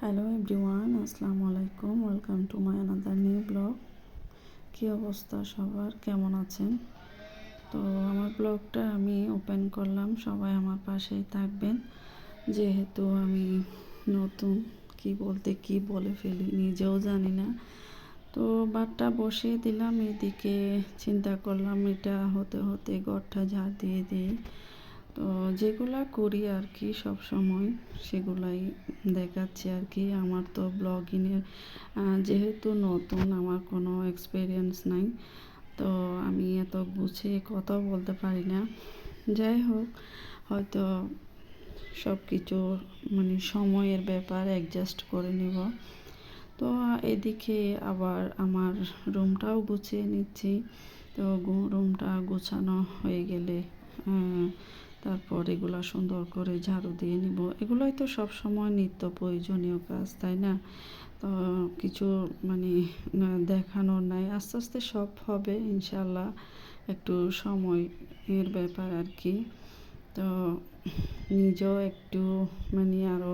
Hello everyone, আসসালামু আলাইকুম। Welcome to my another new blog. কী অবস্থা সবার? কেমন আছেন? তো আমার ব্লগটা আমি ওপেন করলাম, সবাই আমার পাশেই থাকবেন। যেহেতু আমি নতুন, কি বলতে কি বলে ফেলি নিজেও জানি না। তো বাটটা বসিয়ে দিলাম, এদিকে চিন্তা করলাম এটা হতে হতে ঘরটা ঝাড় দিয়ে দিই। তো যেগুলা করি আর কি সব সময় সেগুলাই দেখাচ্ছি আর কি আমার তো ব্লগিংয়ের যেহেতু নতুন, আমার কোনো এক্সপিরিয়েন্স নাই। তো আমি এত গুছিয়ে কথা বলতে পারি না। যাই হোক, হয়তো সব কিছু মানে সময়ের ব্যাপার অ্যাডজাস্ট করে নিব। তো এদিকে আবার আমার রুমটাও গুছিয়ে নিচ্ছি। তো রুমটা গোছানো হয়ে গেলে তারপর এগুলো সুন্দর করে ঝাড়ু দিয়ে নিব। এগুলোই তো সব সময় নিত্য প্রয়োজনীয় কাজ, তাই না? তো কিছু মানে দেখানোর নাই। আস্তে আস্তে সব হবে ইনশাল্লাহ একটু সময়ের ব্যাপার আর কি। তো নিজেও একটু মানে আরও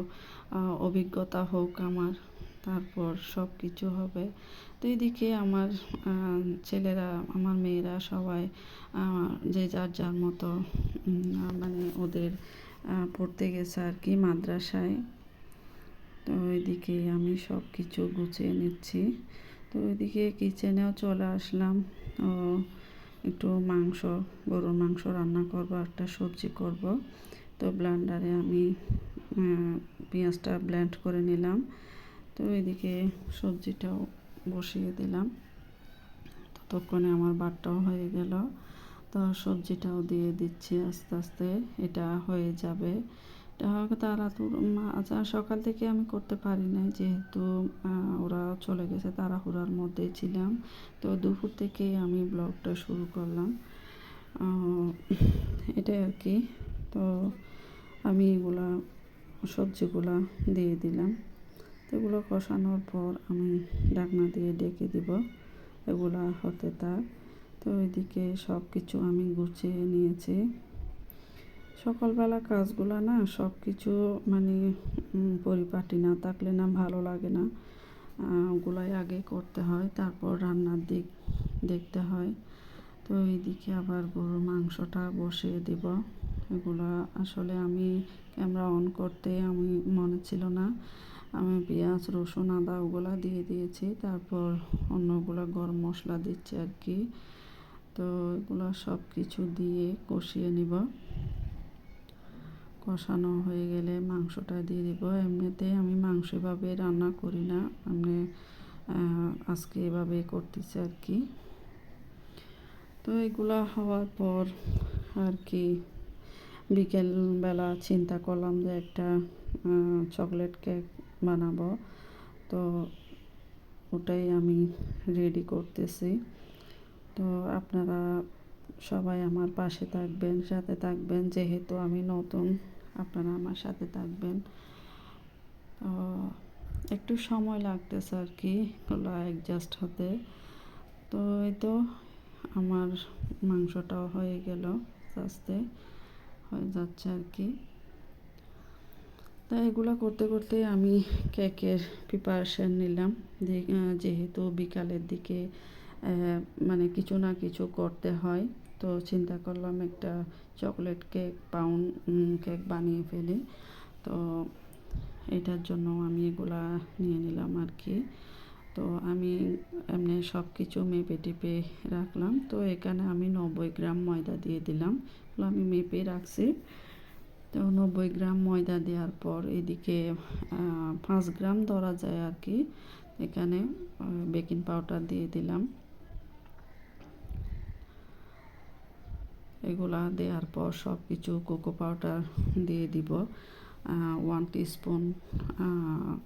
অভিজ্ঞতা হোক আমার। তারপর সব কিছু হবে। তো এদিকে আমার ছেলেরা, আমার মেয়েরা সবাই যে যার যার মতো মানে ওদের পড়তে গেছে আর কি মাদ্রাসায়। তো ওইদিকে আমি সব কিছু গুছিয়ে নিচ্ছি। তো ওইদিকে কিচেনেও চলে আসলাম। ও একটু মাংস, গরুর মাংস রান্না করব একটা সবজি করব। তো ব্লান্ডারে আমি পেঁয়াজটা ব্লেন্ড করে নিলাম। তো এদিকে সবজিটাও বসিয়ে দিলাম। ততক্ষণে আমার বাটটাও হয়ে গেল। তো সবজিটাও দিয়ে দিচ্ছি আস্তে আস্তে। এটা হয়ে যাবে। এটা তাড়াহুড়ো আচ্ছা সকাল থেকে আমি করতে পারি নাই যেহেতু ওরা চলে গেছে, তাড়াহুড়ার মধ্যে ছিলাম। তো দুপুর থেকে আমি ব্লগটা শুরু করলাম। এটাই আর কি। তো আমি এগুলা, সবজিগুলা দিয়ে দিলাম। এগুলো কষানোর পর আমি ডাকনা দিয়ে ডেকে দিব, এগুলা হতে থাক। তো ওইদিকে সব কিছু আমি গুছিয়ে নিয়েছি। সকালবেলা কাজগুলো না সব কিছু মানে পরিপাটি না থাকলে না ভালো লাগে না। ওগুলাই আগে করতে হয়, তারপর রান্নার দিক দেখতে হয়। তো এইদিকে আবার গরুর মাংসটা বসিয়ে দিব। এগুলো আসলে আমি ক্যামেরা অন করতে আমি মনে ছিল না। আমি পেঁয়াজ, রসুন, আদা ওগুলা দিয়ে দিয়েছি। তারপর অন্যগুলো গরম মশলা দিচ্ছি আর কি। তো এগুলো সব কিছু দিয়ে কষিয়ে নিব। কষানো হয়ে গেলে মাংসটা দিয়ে দিব। এমনিতে আমি মাংস এভাবে রান্না করি না। আমি আজকে এভাবে করতেছি আর কি। তো এগুলা হওয়ার পর আর কি বিকেলবেলা চিন্তা করলাম যে একটা চকলেট কেক বানাবো। তো ওটাই আমি রেডি করতেছি। তো আপনারা সবাই আমার পাশে থাকবেন, সাথে থাকবেন। যেহেতু আমি নতুন, আপনারা আমার সাথে থাকবেন। একটু সময় লাগতেছে আর কি, ওগুলো অ্যাডজাস্ট হতে। তো এই তো আমার মাংসটাও হয়ে গেল, আস্তে, হয়ে যাচ্ছে আর কি। তা এগুলো করতে করতে আমি কেকের প্রিপারেশান নিলাম। যেহেতু বিকালের দিকে মানে কিছু না কিছু করতে হয়, তো চিন্তা করলাম একটা চকলেট কেক পাউন্ড কেক বানিয়ে ফেলি। তো এটার জন্য আমি এগুলা নিয়ে নিলাম আর কি তো আমি এমনি সব কিছু মেপে টেপে রাখলাম। তো এখানে আমি নব্বই গ্রাম ময়দা দিয়ে দিলাম। আমি মেপে রাখছি। নব্বই গ্রাম ময়দা দেওয়ার পর এদিকে পাঁচ গ্রাম ধরা যায় আর কি। এখানে বেকিং পাউডার দিয়ে দিলাম। এগুলা দেওয়ার পর সব কিছু কোকো পাউডার দিয়ে দিব। ওয়ান স্পুন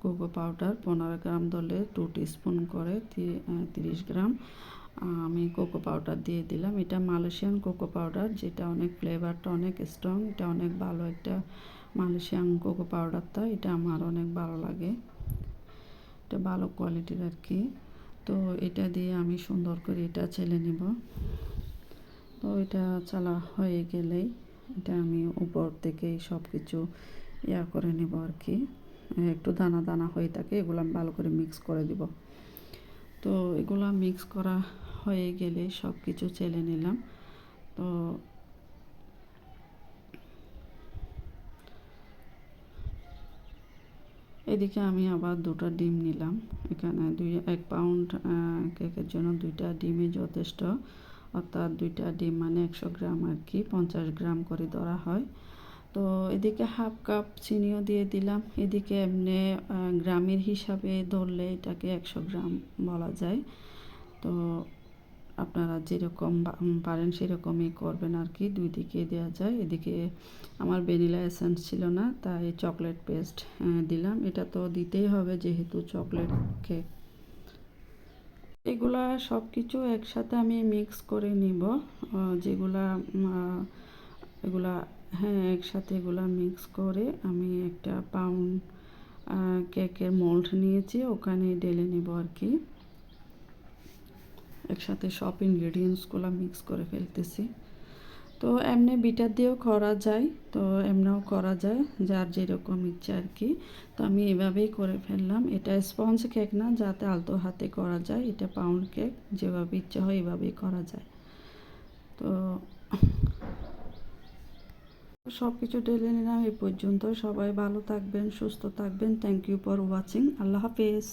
কোকো পাউডার, পনেরো গ্রাম দলে টু স্পুন করে তিরিশ গ্রাম। আমি কোকো পাউডার দিয়ে দিলাম। এটা মালয়েশিয়ান কোকো পাউডার যেটা অনেক ফ্লেভারটা অনেক স্ট্রং এটা অনেক ভালো একটা মালয়েশিয়ান কোকো পাউডারটা এটা আমার অনেক ভালো লাগে। এটা ভালো কোয়ালিটির আর কি। তো এটা দিয়ে আমি সুন্দর করে এটা ছেলে নিব। তো এটা চালা হয়ে গেলেই এটা আমি উপর থেকে সব কিছু ইয়া করে নেব আর কি। একটু দানা দানা হয়ে থাকে, এগুলো আমি ভালো করে মিক্স করে দিব। তো এগুলা মিক্স করা হয়ে গেলে সব কিছু চেলে নিলাম। তো এদিকে আমি আবার দুটো ডিম নিলাম। এখানে দুই, এক পাউন্ড কেকের জন্য দুইটা ডিমই যথেষ্ট। অর্থাৎ দুইটা ডিম মানে একশো গ্রাম আর কি, পঞ্চাশ গ্রাম করে ধরা হয়। তো এদিকে হাফ কাপ চিনিও দিয়ে দিলাম। এদিকে এমনি গ্রামের হিসাবে ধরলে এটাকে একশো গ্রাম বলা যায়। তো আপনারা যেরকম পারেন সেরকমই করবেন আর কি দুই দিকে দেওয়া যায়। এদিকে আমার ভ্যানিলা এসেন্স ছিল না, তাই চকলেট পেস্ট দিলাম। এটা তো দিতেই হবে যেহেতু চকলেট কেক এগুলা সব কিছু একসাথে আমি মিক্স করে নিব। যেগুলা এগুলা হ্যাঁ একসাথে এগুলা মিক্স করে আমি একটা পাউন্ড কেকের মোল্ড নিয়েছি, ওখানে ঢেলে নেব আর কি একসাথে সব ইনগ্রেডিয়েন্টসগুলো মিক্স করে ফেলতেছি। তো এমনি বিটার দিয়েও করা যায়, তো এমনিও করা যায়, যার যেরকম ইচ্ছা আর কি। তো আমি এভাবেই করে ফেললাম। এটা স্পঞ্জ কেক না, যাতে আলতো হাতে করা যায়, এটা পাউন্ড কেক যেভাবে ইচ্ছা হয় এভাবেই করা যায়। তো সব কিছু ঢেলে নিলাম এই পর্যন্ত। সবাই ভালো থাকবেন, সুস্থ থাকবেন। Thank you for watching Allah হাফেজ।